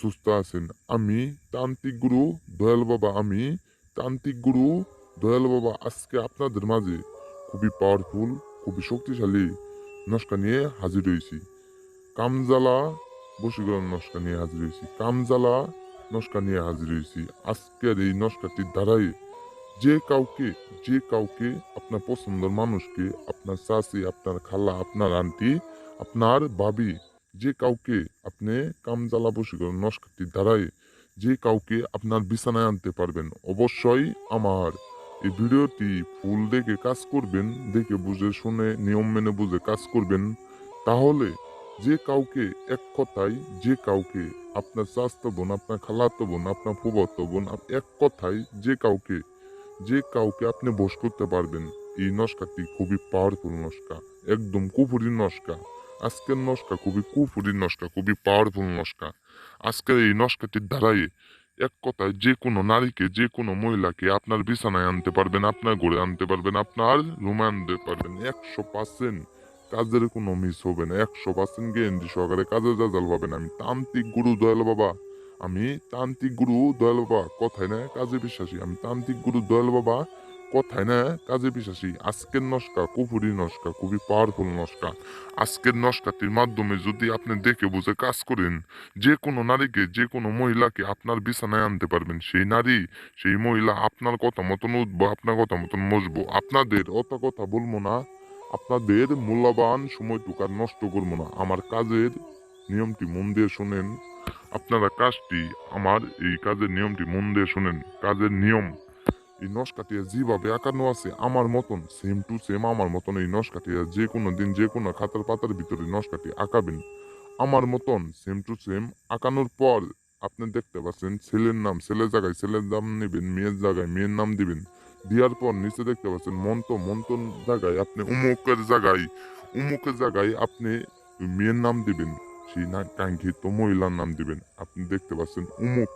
সুস্থ আছেন। আমি তান্ত্রিক গুরু, দয়াল বাবা, আমি তান্ত্রিক গুরু, দয়াল বাবা, আজকে আপনাদের মাঝে খুবই পাওয়ারফুল খুবই শক্তিশালী নস্কা নিয়ে হাজির হয়েছি। কামজালা বসীকরণ নস্কা নিয়ে হাজির হয়েছি। কামজালা নস্কা নিয়ে হাজির হয়েছি। আজকের এই নস্কাটির দ্বারাই যে কাউকে যে কাউকে আপনার পছন্দের মানুষকে, আপনার চাষি আপনার খালা, আপনার আন্টি, আপনার বাবি যে কাউকে আপনি কামজালা বসীকরণ নস্কাটির দ্বারাই যে কাউকে আপনার বিছানায় আনতে পারবেন, অবশ্যই আমার এই ভিডিওটি ফুল দেখে কাজ করবেন, দেখে বুঝে শুনে, নিয়ম মেনে বুঝে কাজ করবেন। তাহলে যে কাউকে এক কথায়, যে কাউকে আপনার স্বাস্থ্য বোন, আপনার খালাতো বোন, আপনার ফুবত্ত বোন এক কথায় যে কাউকে যে কাউকে আপনি বশ করতে পারবেন, এই নস্কাটি খুবই পাওয়ারফুল নস্কা, একদম কুফুরি নস্কা। আজকের নস্কা খুবই কুফুরি নস্কা খুবই পাওয়ারফুল নস্কা আজকের এই নস্কাটির দ্বারাই এক কথায় যে কোনো নারীকে, যে কোনো মহিলাকে আপনার বিছানায় আনতে পারবেন, আপনার ঘরে আনতে পারবেন, আপনার রুমে আনতে পারবেন। একশো পার্সেন্ট কাজের কোনো মিস হবে না। একশো পার্সেন্ট গ্যারেন্টি সহকারে কাজের রেজাল্ট পাবেন। আমি তান্ত্রিক গুরু, দয়াল বাবা। আমি তান্ত্রিক গুরু, দয়াল বাবা। কথায় না, কাজে বিশ্বাসী। আমি তান্ত্রিক গুরু, দয়াল বাবা। কথায় না, কাজে বিশ্বাসী, আজকের নস্কা কুপুরি নস্কা, খুবই পাওয়ারফুল নস্কা। আজকের নস্কাটির মাধ্যমে যদি আপনি দেখে বুঝে কাজ করেন, যে কোনো নারীকে, যে কোনো মহিলাকে আপনার বিছানায় আনতে পারবেন। সেই নারী, সেই মহিলা আপনার কথা মতন উঠবো, আপনার কথা মতন মসবো আপনাদের অত কথা বলব না, আপনাদের মূল্যবান সময়টুকু আর নষ্ট করব না। আমার কাজের নিয়মটি মন দিয়ে শোনেন। আপনারা কাজটি, আমার এই কাজের নিয়মটি মন দিয়ে শোনেন। কাজের নিয়ম এই নস্কাটিয়া যেভাবে আঁকানো আছে, আমার মতন সেম টু সেম আমার মতন এই নস্কাটিয়া যে কোনো দিন, যে কোনো খাতার পাতার ভিতরে নস্কাটি আঁকাবেন। আমার মতন সেম টু সেম আঁকানোর পর, আপনি দেখতে পাচ্ছেন, ছেলের নাম, ছেলের জায়গায় ছেলের নাম নেবেন, মেয়ের জায়গায় মেয়ের নাম দিবেন। দেওয়ার পর নিচে দেখতে পাচ্ছেন মন্ত মন্তন জায়গায় আপনি, উমুকের জায়গায় উমুকের জায়গায় আপনি মেয়ের নাম দিবেন, সেই না, কাঙ্ক্ষিত মহিলার নাম দিবেন। আপনি দেখতে পাচ্ছেন, উমুক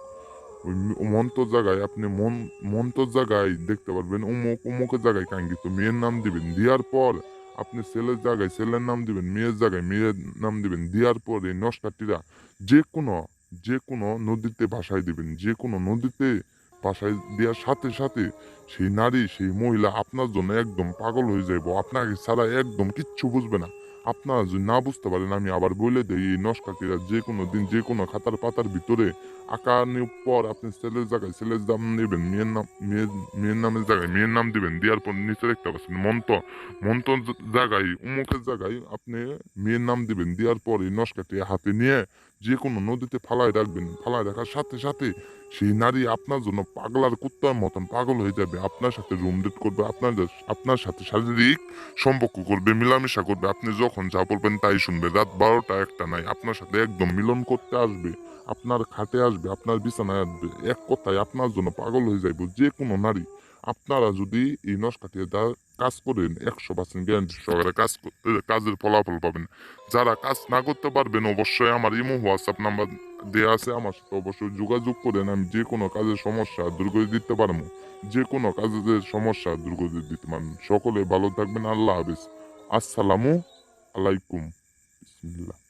ওই মন্তর জায়গায়, আপনি মন মন্তর জায়গায় দেখতে পারবেন। উমুক উমুকের জায়গায় কাঙ্ক্ষিত মেয়ের নাম দিবেন? দেওয়ার পর আপনি ছেলের জায়গায়, ছেলের নাম দিবেন, মেয়ের জায়গায়, মেয়ের নাম দিবেন, দেওয়ার পর এই নস্কাটিরা যে কোনো যে কোনো নদীতে ভাসায় দিবেন। যে কোনো নদীতে ভাসায় দেওয়ার সাথে সাথে সেই নারী, সেই মহিলা আপনার জন্য একদম পাগল হয়ে যাইব। আপনাকে ছাড়া একদম কিচ্ছু বুঝবে না। আপনারা যদি না বুঝতে পারেন, আমি আবার বলে দিই, এই নস্কাকিরা যে কোনো দিন যে কোনো খাতার পাতার ভিতরে আঁকানোর পর আপনি ছেলের জায়গায়, ছেলের দাম নেবেন মেয়ের নাম, মেয়ের মেয়ের নামের জায়গায়, মেয়ের নাম দেবেন, দেওয়ার পর নিচে দেখতে পাচ্ছেন মন্ত মন্ত জায়গায়, উমুকের জায়গায় আপনি মেয়ের নাম দেবেন, দেওয়ার পর এই নস্কাটি হাতে নিয়ে যে কোনো নদীতে ফালায় রাখবেন ফালায় রাখার সাথে সাথে সেই নারী আপনার জন্য পাগলার কুত্তার মতন পাগল হয়ে যাবে। আপনার সাথে রুম ডেট করবে, আপনার আপনার সাথে শারীরিক সম্পর্ক করবে, মিলামেশা করবে। আপনি যখন যা বলবেন তাই শুনবে। রাত বারোটা একটা নাই, আপনার সাথে একদম মিলন করতে আসবে, আপনার খাটে আসবে, আপনার বিছানায় আসবে। এক কথায় আপনার জন্য পাগল হয়ে যাইব যে কোনো নারী। আপনারা যদি এই নস্কাটিয়ে কাজ করেন একশো পার্সেন্ট গ্যারান্টি সহকারে কাজ কাজের ফলাফল পাবেন। যারা কাজ না করতে পারবেন, অবশ্যই আমার ইমো হোয়াটসঅ্যাপ নাম্বার দেওয়া আছে, আমার সাথে অবশ্যই যোগাযোগ করেন, আমি যে কোনো কাজের সমস্যা দূর করে দিতে পারব। যে কোনো কাজের সমস্যা দূর করে দিতে পারবেন সকলে ভালো থাকবেন, আল্লাহ হাফিজ। আসসালামু আলাইকুম। বিসমিল্লাহ।